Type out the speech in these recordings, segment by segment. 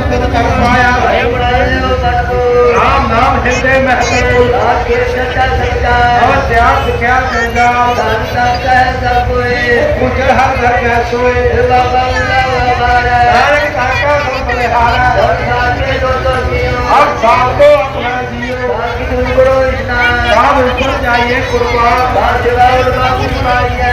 ਸਤਿ ਕਰਮ ਆਇਆ ਰਾਮ ਨਾਮ ਹਿਰਦੇ ਮਹਿਤੇ ਆਗੇ ਸੱਚਾ ਸੱਚਾ ਔਰ ਧਿਆਨ ਸਿਖਿਆ ਕਹਿੰਦਾ ਧੰਨ ਸਭ ਕਹਿ ਸਭ ਹੋਏ ਪੁੱਜਰ ਹਰ ਘਰ ਕੈ ਸੋਏ ਬਾਬਾ ਬਾਬਾ ਹਰ ਕਾਕਾ ਕੋ ਬਲਿਹਾਰਾ ਸਾਥੇ ਦੋ ਤੋ ਜੀਓ ਹਰ ਸਾਲ ਕੋ ਆਪਣਾ ਜੀਓ ਸਾਥੀ ਗੁਰੂ ਇਨਾ ਰਾਮ ਉੱਪਰ ਜਾਈਏ ਕੁਰਬਾਨ ਬਾਜਵਾ ਬਾਬੂ ਪਾਈਏ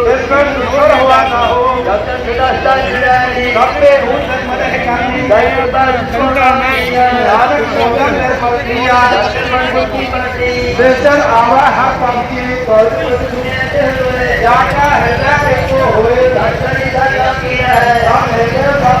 दुश्मन दुश्मन हुआ ना हो सबके उठ मन कानी दर्शन आवा हा पंक्ति पर जाता है ना को होए दर्शन ही दर्शन किया है हम है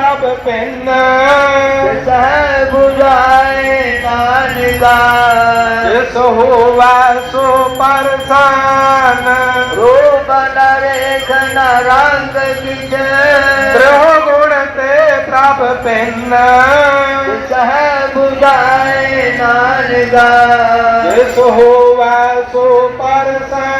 ਪ੍ਰਭ ਪਿੰਨ। ਸਹਿ 부ਝਾਏ ਨਾਨਕਾ ਜਿਸ ਹੋਵੈ ਸੋ ਪਰਸਾਨ। ਰੂਪ ਨਰੇਖ ਨਰੰਗ ਕਿਛੇ ਪ੍ਰਭ ਗੁਣ ਤੇ ਪ੍ਰਭ ਪਿੰਨ। ਸਹਿ 부ਝਾਏ ਨਾਨਕਾ ਜਿਸ ਹੋਵੈ ਸੋ ਪਰਸਾਨ।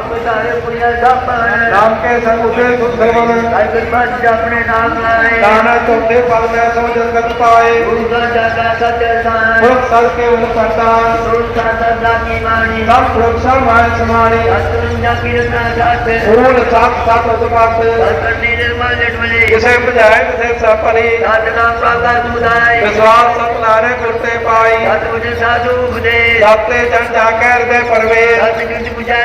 ਨਾਮ ਕੇ ਸੰਗ ਉਤੇ ਸੁੰਦਰ ਬਨ ਅਜਿਤ ਜੀ ਆਪਣੇ ਨਾਮ ਲਾਏ ਦਾਣਾ ਚੌਥੇ ਪਲ ਮੈਂ ਸੋ ਜਗਤ ਪਾਏ ਗੁਰੂ ਦਾ ਜਾਗਾ ਸਤਿ ਸਾਨ ਗੁਰ ਸਰ ਕੇ ਉਹ ਕਰਤਾ ਗੁਰੂ ਸਾਦਾ ਦਾਨੀ ਮਾਣੀ ਸਭ ਸੁਰਖਾ ਮਾਨ ਸਮਾਣੀ ਅਸਤਨ ਜਾ ਕਿਰਤਾ ਜਾਤ ਗੁਰੂ ਸਾਖ ਸਾਖ ਉਤਪਾਤ ਅਸਤਨੀ ਨਿਰਮਲ ਜਟਵਲੇ ਕਿਸੇ ਭਜਾਏ ਕਿਸੇ ਸਾਪਰੀ ਸਾਧਨਾ ਪ੍ਰਾਤਾ ਸੁਦਾਏ ਵਿਸਵਾਸ ਸਤ ਨਾਰੇ ਗੁਰ ਤੇ ਪਾਈ ਸਤਿ ਮੁਝ ਸਾਧੂ ਉਪਦੇ ਸਾਤੇ ਜਨ ਜਾ ਕੇ ਹਿਰਦੇ ਪਰਵੇ ਸਤਿ ਜੁਜ ਬੁਝਾਏ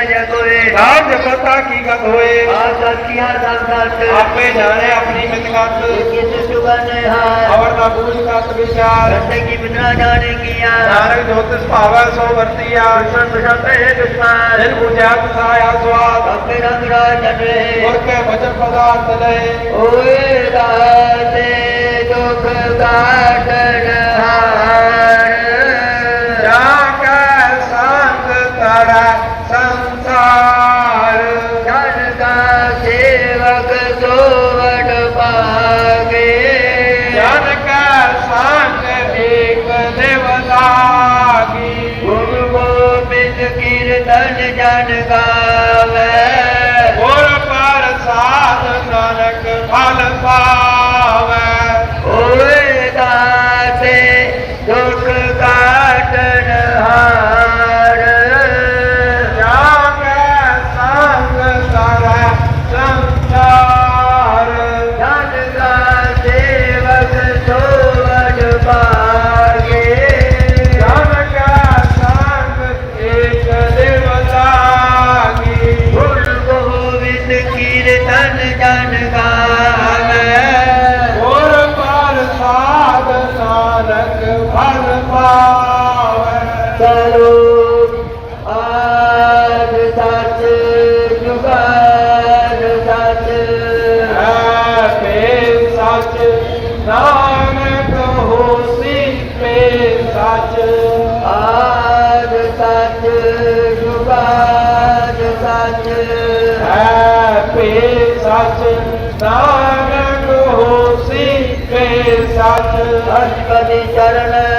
ਜਪਤਾ ਕੀ ਗਤ ਹੋਏ ਆਪ ਸਤਿਆ ਸੰਸਾਰ ਆਪੇ ਜਾਣੇ ਆਪਣੀ ਮਿਤਗਤ ਕਿਸ ਸੁਗਨੇ ਹਾਰ? ਅਵਰ ਨਾ ਬੂਝ ਕਤ ਵਿਚਾਰ। ਰਤੇ ਕੀ ਬਿਨਾ ਜਾਣੇ ਕੀਆ ਨਾਨਕ ਜੋ ਤਿਸ ਭਾਵੈ ਸੋ ਵਰਤੀਆ ਦੁਸ਼ਮਨ ਬਸ਼ਪੇ ਦੁਸ਼ਮਨ ਜਿਨ ਬੁਝਿਆ ਤੁਸਾਇਆ ਸਵਾਦ। ਆਪੇ ਰੰਗ ਰਾਜ ਜਟੇ ਗੁਰ ਕੇ ਭਜਨ ਪਦਾਰਥ ਲਏ। ਓਏ ਦਾਤੇ ਦੁਖ ਕਾਟਣ ਹਾਰ। ஞானகா ਕੀਰਤਨ ਜਨ ਗਾਵੇ। ਗੁਰ ਪ੍ਰਸਾਦ ਨਾਨਕ ਫਲ ਪਾਵੇ। ਚਲੋ ਆਦ ਸੱਚ ਜੁਗਾਦ ਸੱਚ। ਹੈ ਪੇ ਸੱਚ ਨਾਨਕ ਹੋਸੀ ਪੇ ਸੱਚ। ਆਦ ਸੱਚ ਜੁਗਾਦ ਸੱਚ ਹੈ ਪੇ ਸੱਚ ਨਾਨਕ ਹੋਸੀ ਪੇ ਸੱਚ। ਅਸਪਦੀ ਚਰਨ।